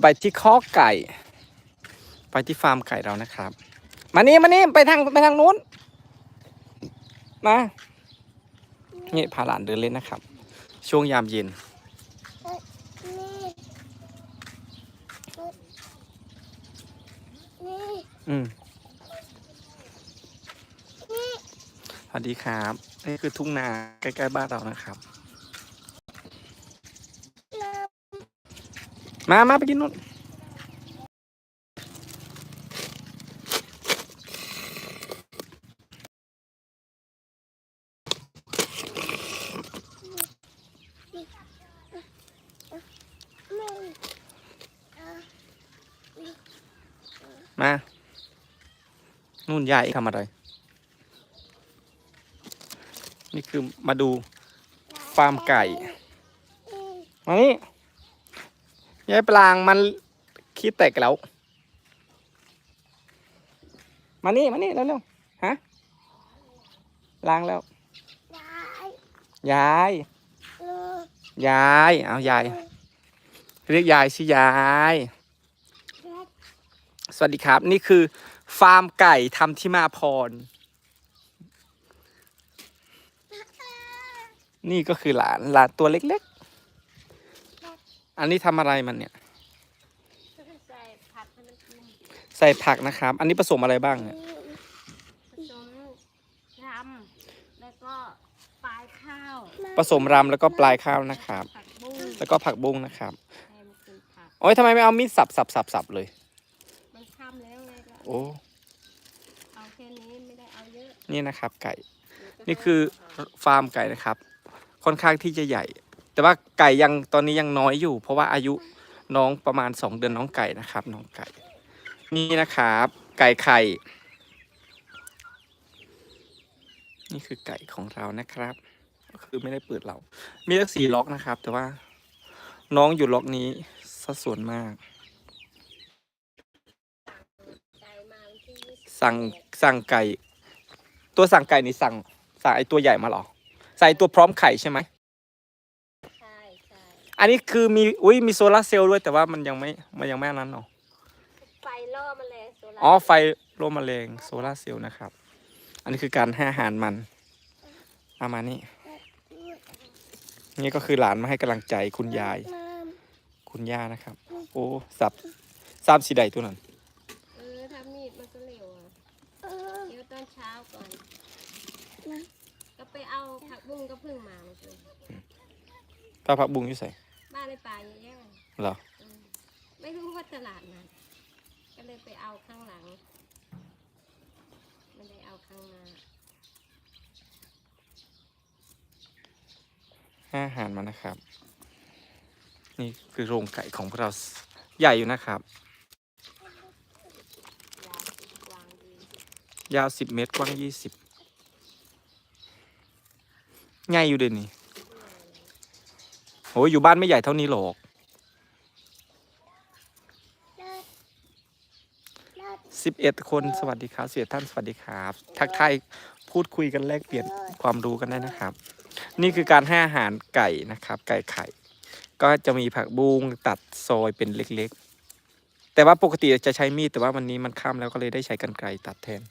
จะไปที่ข้อกไก่ ไปที่ฟาร์มไก่เรานะครับ มานี่มานี่ไปทางไปทางนู้น มา นี่พาหลานเดินเล่นนะครับ ช่วงยามเย็น อืมสวัสดีครับ นี่คือทุ่งนาใกล้ๆบ้านเรานะครับ มามาไปกินนู่นมา นู่นยายทำอะไร นี่คือมาดูฟาร์มไก่ มานี่ ยายปลางมันขี้แตกแล้ว มานี่ มานี่เร็วๆฮะล้างแล้ว ยาย ยาย เอายาย เรียกยายสิยาย สวัสดีครับ นี่คือ ฟาร์มไก่ทำที่มาพร นี่ก็คือหลานหลานตัวเล็กๆ อันนี้ทำอะไรมันเนี่ย ใส่ผักให้มันกินใส่ผักนะครับ อันนี้ผสมอะไรบ้างเนี่ย ผสมรำแล้วก็ปลายข้าวผสมรำแล้วก็ปลายข้าวนะครับ ผักบุ้งแล้วก็ผักบุ้งนะครับ ให้มันกินผัก โอ้ยทำไมไม่เอามีดสับสับสับสับเลย มันค่ำแล้วไงก็โอ้ เอาแค่นี้ไม่ได้เอาเยอะนี่นะครับ ไก่ เดี๋ยวก็นี่คือฟาร์มไก่นะครับ ค่อนข้างที่จะใหญ่ แต่ว่าไก่ยังตอนนี้ยังน้อยอยู่ เพราะว่าอายุน้องประมาณ 2 เดือนน้องไก่นะครับ น้องไก่ นี่นะครับ ไก่ไข่ นี่คือไก่ของเรานะครับ ก็คือไม่ได้เปิดเรา มีทั้งสี่ล็อกนะครับ แต่ว่าน้องอยู่ล็อกนี้สัดส่วนมาก สั่งสั่งไก่ ตัวสั่งไก่นี่สั่งสั่งไอตัวใหญ่มาหรอใส่ตัวพร้อมไข่ใช่ไหม อันนี้คือมีอุ้ยมีโซลาร์เซลล์ด้วยแต่ว่ามันยังไม่มันยังไม่อันนั้นเนาะไฟล่อแมลงโซลาร์อ๋อไฟร่วมมะเร็งโซลาร์เซลล์นะครับ อันนี้คือการให้อาหารมันเอามานี่นี่ก็คือหลานมาให้กำลังใจคุณยาย คุณย่านะครับ โอ้สับสับสีใดตัวนั้นเออถ้ามีดมันก็เร็วอะเออเดี๋ยวตอนเช้าก่อน ก็ไปเอาผักบุ้งก็เพิ่งมาเมื่อกี้ป้าพักบุ้งอยู่ใส่ บ้านในป่าเยอะแยะเหรออืมไม่รู้ว่าตลาดนัดก็เลยไปเอาข้างหลังไม่ได้เอาข้างหน้าให้อาหารมันนะครับ นี่คือโรงไก่ของพวกเราใหญ่อยู่นะครับ ยาสีกวางดียาวสิบเมตรกว้างยี่สิบใหญ่อยู่เดี๋ยวนี้โอ้ยอยู่บ้านไม่ใหญ่เท่านี้หรอกสิบเอ็ดคนสวัสดีครับเสียท่านสวัสดีครับ ทักทายพูดคุยกันแลกเปลี่ยนความรู้กันได้นะครับ นี่คือการให้อาหารไก่นะครับ ไก่ไข่ ก็จะมีผักบุ้งตัดซอยเป็นเล็กๆ แต่ว่าปกติจะใช้มีดแต่ว่าวันนี้มันค่ำแล้วก็เลยได้ใช้กันไกรตัดแทน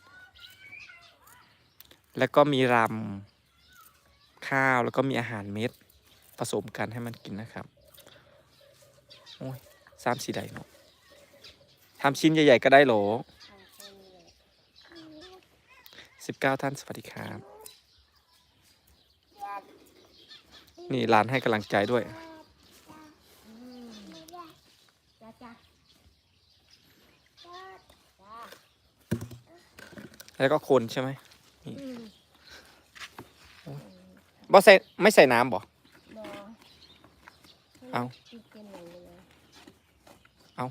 แล้วก็มีรำข้าวแล้วก็มีอาหารเม็ด ผสมกันให้มันกินนะครับ โอ้ยสามสีใดเนาะทำชิ้นใหญ่ ๆ ก็ได้หรอสิบเก้าท่านสวัสดีครับ นี่ร้านให้กำลังใจด้วย แล้วก็คนใช่ไหมอืมบ่ใส่ไม่ใส่น้ำบ่บอ เอากินเป็นอย่างนี้เลย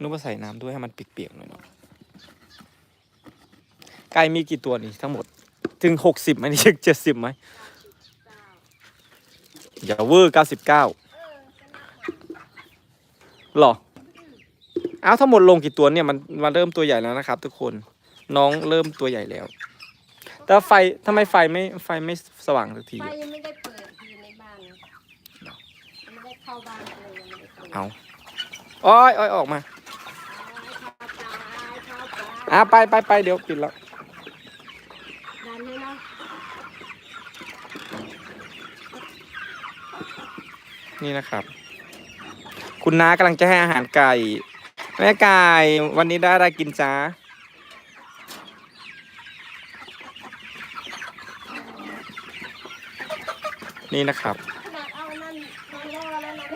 นึกว่าใส่น้ำด้วยให้มันเปียกๆหน่อยเนาะไก่มีกี่ตัวนี่ทั้งหมด ถึงหกสิบไหมนี่เจ็ดสิบไหมเก้าอย่าเวอร์เก้าสิบเก้าเออก็นับหมดหรอเอาทั้งหมดลงกี่ตัวเนี่ยมันมันเริ่มตัวใหญ่แล้วนะครับ ทุกคนน้องเริ่มตัวใหญ่แล้ว แต่ไฟทำไมไฟไม่ไฟไม่สว่างสักทีไฟอะยังไม่ได้เปิดอยู่ในบ้านนะยังไม่ได้ เข้าบ้านเลยยังไม่ได้เข้าเอาอ้อยอ้อยออกมาอะไปไปไปเดี๋ยวปิดแล้วดันให้เนาะนี่นะครับ คุณน้ากำลังจะให้อาหารไก่ แม่ไก่วันนี้ได้อะไรกินจ้านี่นะครับ ขนาดเอานั่นมาล่อแล้วนะ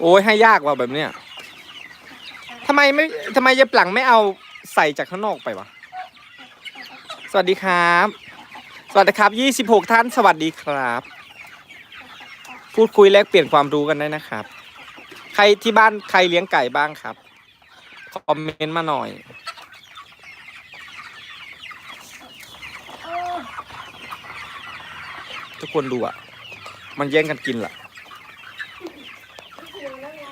โอ้ยให้ยากว่ะแบบเนี้ยทำไมไม่ทำไมยายปลังไม่เอาใส่จากข้างนอกไปวะ สวัสดีครับ สวัสดีครับ26ท่านสวัสดีครับ พูดคุยแลกเปลี่ยนความรู้กันได้นะครับ ใครที่บ้านใครเลี้ยงไก่บ้างครับ คอมเมนต์มาหน่อย ทุกคนดูอะมันแย่งกันกินล่ะ หิวแล้วไง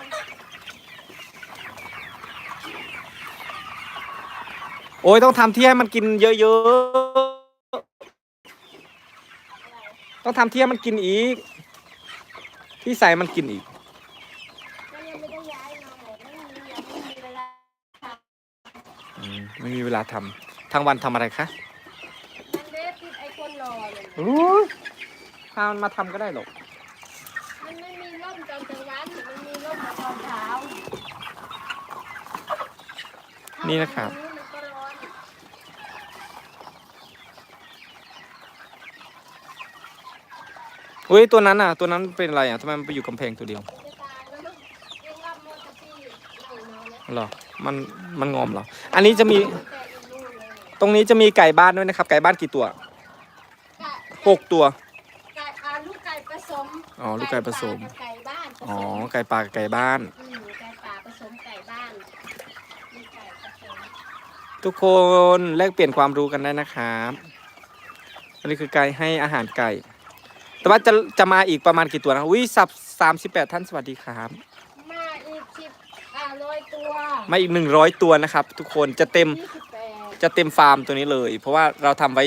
โอ้ยต้องทำที่ให้มันกินเยอะๆ ต้องทำที่ให้มันกินอีก ที่ใส่มันกินอีก ก็ยังไม่ได้ย้ายมาไหนไม่มียังไม่มีเวลาอืมไม่มีเวลาทำทั้งวันทำอะไรคะมันเด็ติดไอ้คนรอเลยอู้ยพามันมาทำก็ได้หรอก มันไม่มีร่มตอนกลางวันมันมีร่มตอนเช้านี่นะครับ ถ้าวัมันก็ร้อน อุ้ยตัวนั้นอะ ตัวนั้นเป็นอะไรอะทำไมมันไปอยู่กำแพงตัวเดียวจะตายแล้วมั้งเองรับมอเตอร์ซี่ไหนนอนนะเหรอมันมันงอมเหรอ อันนี้จะมีแต่อีกนู่นเลยตรงนี้จะมีไก่บ้านด้วยนะครับ ไก่บ้านกี่ตัวไก่หกตัวไก่อ่าลูกไก่ผสมอ๋อลูกไก่ผสมป่ากับไก่บ้านผสมอ๋อไก่ปลากับไก่บ้านอืมไก่ป่าผสมไก่บ้านมีไก่ผสมทุกคนแลกเปลี่ยนความรู้กันได้นะครับอันนี้คือไก่ให้อาหารไก่ แต่ว่าจะจะมาอีกประมาณกี่ตัวนะอุ้ยสับสามสิบแปดท่านสวัสดีครับ มาอีกสิบอ่าร้อยตัวมาอีกหนึ่งร้อยตัวนะครับ ทุกคนจะเต็มยี่สิบแปดจะเต็มฟาร์มตัวนี้เลย เพราะว่าเราทำไว้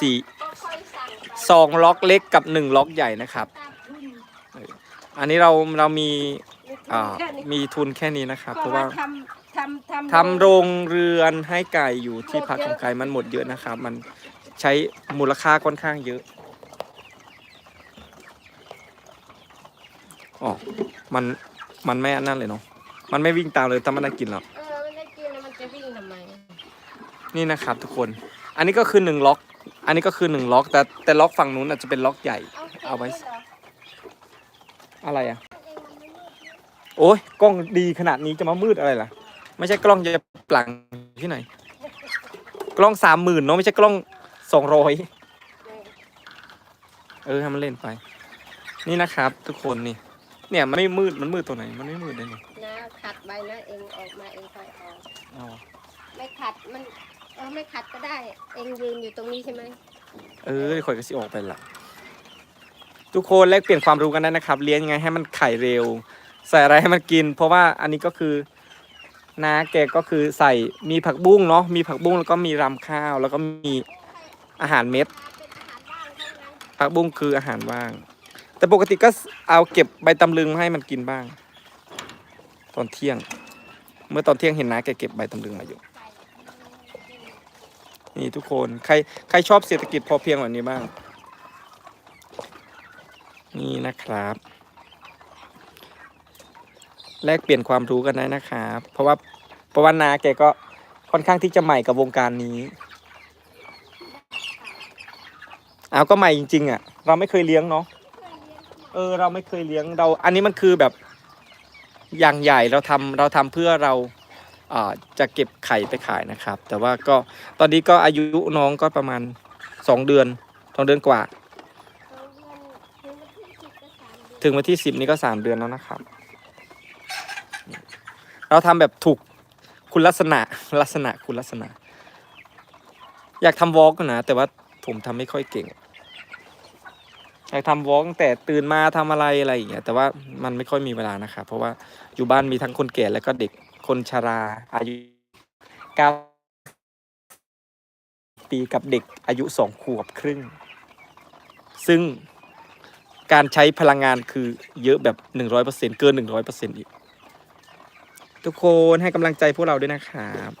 สี่ก็ค่อยสั่งไปสองล็อกเล็กกับหนึ่งล็อกใหญ่นะครับ ตามทุนอันนี้เราเรามีอ่าแค่นี้มีทุนแค่นี้นะครับ เพเพราะราะว่าว่าทำทำทำทำโรงเรือนให้ไก่อยู่ที่พักของไก่มันหมดเยอะนะครับ มันใช้มูลค่าค่อนข้างเยอะ อ๋อ มัน มันไม่อันนั่นเลยเนาะ มันไม่วิ่งตามเลยถ้ามันได้กินหรอก เออไม่ได้กินแล้วมันจะวิ่งทำไมนี่นะครับทุกคน อันนี้ก็คือหนึ่งล็อก อันนี้ก็คือหนึ่งล็อก แต่แต่ล็อกฝั่งนู้นอาจจะเป็นล็อกใหญ่ เอาเอาไว้เก็บด้วยเหรออะไรอะเองมันไม่มืดนะโอ้ยกล้องดีขนาดนี้จะมามืดอะไรล่ะ ไม่ใช่กล้องจะปลังที่ไหน กล้องสามหมื่นเนาะไม่ใช่กล้องสองร้อยเออให้มันเล่นไป นี่นะครับ ทุกคนนี่ เนี่ยมันไม่มืดมันมืดตัวไหน มันไม่มืดเลยนี่นะขัดใบนะเองออกมาเองค่อยออกเอาไม่ขัดมันเออไม่ขัดก็ได้ เองยืนอยู่ตรงนี้ใช่ไหมเออข่อยก็สิออกไปละทุกคนแลกเปลี่ยนความรู้กันได้นะครับ เลี้ยงยังไงให้มันไข่เร็ว ใส่อะไรให้มันกิน เพราะว่าอันนี้ก็คือนาแกก็คือใส่มีผักบุ้งเนาะมีผักบุ้งแล้วก็มีรำข้าว แล้วก็มีอาหารเม็ดเป็นอาหารบ้านเท่านั้นผักบุ้งคืออาหารว่าง แต่ปกติก็เอาเก็บใบตำลึงมาให้มันกินบ้าง ตอนเที่ยง เมื่อตอนเที่ยงเห็นนาแกเก็บใบตำลึงมาอยู่ นี่ทุกคนใครใครชอบเศรษฐกิจพอเพียงแบบนี้บ้าง นี่นะครับ แลกเปลี่ยนความรู้กันได้นะครับ เพราะว่าเพราะว่านาแกก็ค่อนข้างที่จะใหม่กับวงการนี้เอาก็ใหม่จริง ๆ อะ เราไม่เคยเลี้ยงเนาะ เออเราไม่เคยเลี้ยงเรา อันนี้มันคือแบบอย่างใหญ่เราทำเราทำเพื่อเราอ่าจะเก็บไข่ไปขายนะครับ แต่ว่าก็ตอนนี้ก็อายุน้องก็ประมาณสองเดือนสองเดือนกว่า ถึงวันที่สิบนี้ก็สามเดือนแล้วนะครับ เราทำแบบถูกคุณลักษณะลักษณะคุณลักษณะ อยากทำวอล์กนะแต่ว่าผมทำไม่ค่อยเก่ง อยากทำวอล์กแต่ตื่นมาทำอะไรอะไรอย่างเงี้ยแต่ว่ามันไม่ค่อยมีเวลานะครับเพราะว่าอยู่บ้านมีทั้งคนแก่และก็เด็กคนชราอายุเก้าปีกับเด็กอายุสองขวบครึ่ง ซึ่งการใช้พลังงานคือเยอะแบบ100%เปอร์เซ็นเกิน100%อีก ทุกคนให้กำลังใจพวกเราด้วยนะครับ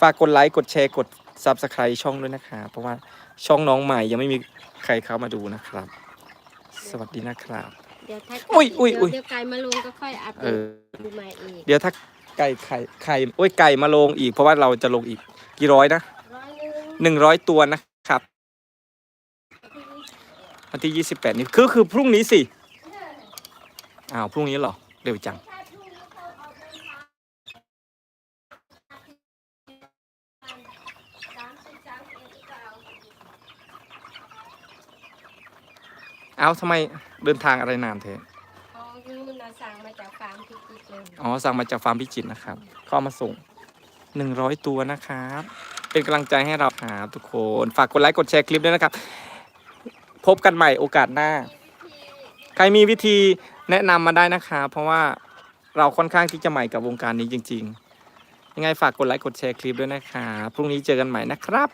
ฝากกดไลค์ กดแชร์ กด Subscribe ช่องด้วยนะครับเพราะว่าช่องน้องใหม่ยังไม่มีใครเข้ามาดูนะครับ สวัสดีนะครับ เดี๋ยวถ้าอุ้ยอุ้ยอุ้ย เดี๋ยวไก่มาลงก็ค่อยอัปเอเดตอดูใหม่อีกเดี๋ยวถ้าไก่ไข่ไข่โอ้ยไก่มาลงอีก เพราะว่าเราจะลงอีกกี่ร้อยนะร้อยหนึ่งหนึ่งร้อยตัวนะครับวันที่ยี่สิบแปดนี้คือคือพรุ่งนี้สิอ้าวพรุ่งนี้เหรอเร็วจัง เอาทำไมเดินทางอะไรนานเทอ๋อยูนาสั่งมาจากฟาร์มพิจิตรเลยอ๋อสั่งมาจากฟาร์มพิจิตรนะครับเข้าเอามาส่งหนึ่งร้อยตัวนะครับ เป็นกำลังใจให้เราครับทุกคนฝากกดไลค์กดแชร์คลิปด้วยนะครับ พบกันใหม่โอกาสหน้า ใครมีวิธีแนะนำมาได้นะครับเพราะว่าเราค่อนข้างที่จะใหม่กับวงการนี้จริง ๆ ยังไงฝากกดไลค์กดแชร์คลิปด้วยนะครับพรุ่งนี้เจอกันใหม่นะครับ